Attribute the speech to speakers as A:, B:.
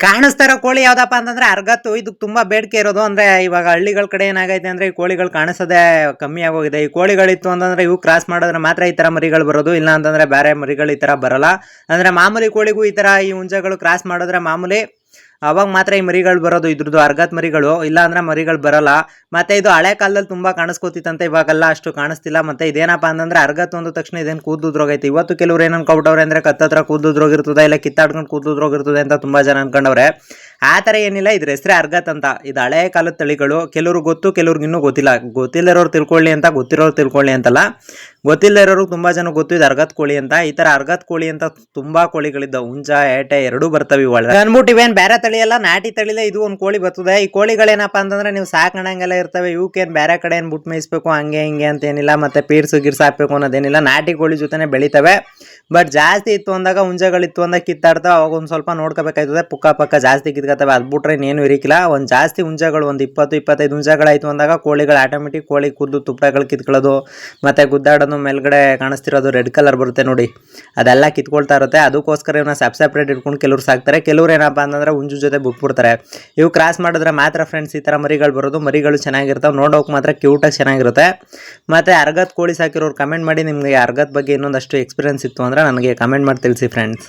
A: ಕಾಣಿಸ್ತಾ ಇರೋ ಕೋಳಿ ಯಾವ್ದಪ್ಪ ಅಂತಂದ್ರೆ ಅರ್ಗತ್ತು. ಇದು ತುಂಬಾ ಬೇಡಿಕೆ ಇರೋದು. ಅಂದ್ರೆ ಇವಾಗ ಹಳ್ಳಿಗಳ ಕಡೆ ಏನಾಗೈತೆ ಅಂದ್ರೆ ಈ ಕೋಳಿಗಳು ಕಾಣಿಸೋದೇ ಕಮ್ಮಿ ಆಗೋಗಿದೆ. ಈ ಕೋಳಿಗಳಿತ್ತು ಅಂತಂದ್ರೆ ಇವು ಕ್ರಾಸ್ ಮಾಡಿದ್ರೆ ಮಾತ್ರ ಈ ತರ ಮರಿಗಳು ಬರೋದು. ಇಲ್ಲ ಅಂತಂದ್ರೆ ಬೇರೆ ಮರಿಗಳು ಈ ತರ ಬರಲ್ಲ. ಅಂದ್ರೆ ಮಾಮೂಲಿ ಕೋಳಿಗೂ ಈ ತರ ಈ ಹುಂಜಗಳು ಕ್ರಾಸ್ ಮಾಡಿದ್ರೆ ಮಾಮೂಲಿ ಅವಾಗ ಮಾತ್ರ ಈ ಮರಿಗಳು ಬರೋದು, ಇದ್ರದ್ದು ಅರ್ಗತ್ ಮರಿಗಳು ಇಲ್ಲ ಅಂದ್ರೆ ಮರಿಗಳು ಬರಲ್ಲ. ಮತ್ತೆ ಇದು ಹಳೆ ಕಾಲದಲ್ಲಿ ತುಂಬಾ ಕಾಣಿಸ್ಕೋತಿತ್ತಂತೆ, ಇವಾಗೆಲ್ಲ ಅಷ್ಟು ಕಾಣಿಸ್ತಿಲ್ಲ. ಮತ್ತೆ ಇದೇನಪ್ಪ ಅಂತಂದ್ರೆ ಅರ್ಗತ್ ಒಂದು ತಕ್ಷಣ ಇದೇನು ಕೂದಲುದ್ರೋಗೈತೆ ಇವತ್ತು ಕೆಲವ್ರು ಏನು ಅನ್ಕೊಬಿಟ್ಟವ್ರೆ ಅಂದ್ರೆ ಕತ್ತತ್ರ ಕೂದಲುದ್ರೋಗಿರ್ತದೆ ಇಲ್ಲ ಕಿತ್ತಾಡ್ಕೊಂಡು ಕೂದಲುದ್ರೋಗಿರ್ತದೆ ಅಂತ ತುಂಬಾ ಜನ ಅನ್ಕೊಂಡವ್ರೆ. ಆ ಥರ ಏನಿಲ್ಲ, ಇದ್ರ ಹೆಸರೇ ಅರ್ಗತ್ ಅಂತ. ಇದು ಹಳೆ ಕಾಲದ ತಳಿಗಳು. ಕೆಲವ್ರು ಗೊತ್ತು, ಕೆಲವ್ರಿಗೆ ಇನ್ನೂ ಗೊತ್ತಿಲ್ಲ. ಗೊತ್ತಿಲ್ಲರೋರು ತಿಳ್ಕೊಳ್ಳಿ ಅಂತ, ಗೊತ್ತಿರೋರು ತಿಳ್ಕೊಳ್ಳಿ ಅಂತಲ್ಲ. ಗೊತ್ತಿಲ್ಲರೋರು ತುಂಬ ಜನ ಗೊತ್ತು, ಇದು ಅರ್ಗತ್ ಕೋಳಿ ಅಂತ. ಈ ಥರ ಅರ್ಗತ್ ಕೋಳಿ ಅಂತ ತುಂಬ ಕೋಳಿಗಳಿದ್ದ ಹುಂಜ, ಏಟೆ, ಎರಡೂ ಬರ್ತವೆ ಒಳಗೆ ಅಂದ್ಬಿಟ್ಟು ಇವೇನು ಬೇರೆ ತಳಿ ಎಲ್ಲ ನಾಟಿ ತಳಿಲೇ ಇದು ಒಂದು ಕೋಳಿ ಬರ್ತದೆ. ಈ ಕೋಳಿಗಳೇನಪ್ಪ ಅಂತಂದ್ರೆ ನೀವು ಸಾಕಣಂಗೆಲ್ಲ ಇರ್ತವೆ. ಇವಕ್ಕೇನು ಬೇರೆ ಕಡೆ ಏನು ಬುಟ್ ಮೇಯಿಸ್ಬೇಕು, ಹಂಗೆ ಹಿಂಗೆ ಅಂತ ಏನಿಲ್ಲ. ಮತ್ತೆ ಪೀರ್ಸು, ಗಿರ್ಸು ಹಾಕಬೇಕು ಅನ್ನೋದೇನಿಲ್ಲ. ನಾಟಿ ಕೋಳಿ ಜೊತೆನೇ ಬೆಳಿತವೆ. ಬಟ್ ಜಾಸ್ತಿ ಇತ್ತು ಅಂದಾಗ ಹುಂಜಗಳಿತ್ತು ಅಂದಾಗ ಕಿತ್ತಾಡ್ತಾವೆ ಅವಾಗ ಒಂದು ಸ್ವಲ್ಪ ನೋಡ್ಕೋಬೇಕಾಯ್ತದೆ. ಪುಕ್ಕ ಪಕ್ಕ ಜಾಸ್ತಿ ಕಿತ್ಕೊತಾವೆ. ಅದು ಬಿಟ್ರೆ ಇನ್ನೇನು ಇರಿಕಿಲ್ಲ. ಒಂದು ಜಾಸ್ತಿ ಹುಂಜಗಳು, ಒಂದು ಇಪ್ಪತ್ತು, ಇಪ್ಪತ್ತೈದು ಹುಂಜಗಳಾಯ್ತು ಅಂದಾಗ ಕೋಳಿಗಳು ಆಟೋಮೆಟಿಕ್ ಕೋಳಿ ಕುದ್ದು ತುಪ್ಪಗಳು ಕಿತ್ಕೊಳ್ಳೋದು, ಮತ್ತೆ ಗುದ್ದಾಡೋದು, ಮೇಲ್ಗಡೆ ಕಾಣಿಸ್ತಿರೋದು ರೆಡ್ ಕಲರ್ ಬರುತ್ತೆ ನೋಡಿ. ಅದೆಲ್ಲ ಕಿತ್ಕೊಳ್ತಾ ಇರುತ್ತೆ. ಅದಕ್ಕೋಸ್ಕರ ಇವನ್ನ ಸಪ್ ಸಪ್ರೇಟ್ ಇಟ್ಕೊಂಡು ಕೆಲವ್ರು ಸಾಕ್ತಾರೆ. ಕೆಲವ್ರು ಏನಪ್ಪ ಅಂತಂದ್ರೆ ಹುಂಜು ಜೊತೆ ಬಿಟ್ಬಿಡ್ತಾರೆ. ಇವು ಕ್ರಾಸ್ ಮಾಡಿದ್ರೆ ಮಾತ್ರ ಫ್ರೆಂಡ್ಸ್ ಈ ಥರ ಮರಿಗಳು ಬರೋದು. ಮರಿಗಳು ಚೆನ್ನಾಗಿರ್ತಾವೆ. ನೋಡೋಕೆ ಮಾತ್ರ ಕ್ಯೂಟಾಗಿ ಚೆನ್ನಾಗಿರುತ್ತೆ. ಮತ್ತು ಅರ್ಗತ್ ಕೋಳಿ ಸಾಕಿರೋರು ಕಮೆಂಟ್ ಮಾಡಿ ನಿಮಗೆ ಅರ್ಗತ್ ಬಗ್ಗೆ ಇನ್ನೊಂದಷ್ಟು ಎಕ್ಸ್ಪೀರಿಯನ್ಸ್ ಇತ್ತು ಅಂದರೆ ನನಗೆ ಕಮೆಂಟ್ ಮಾಡಿ ತಿಳಿಸಿ ಫ್ರೆಂಡ್ಸ್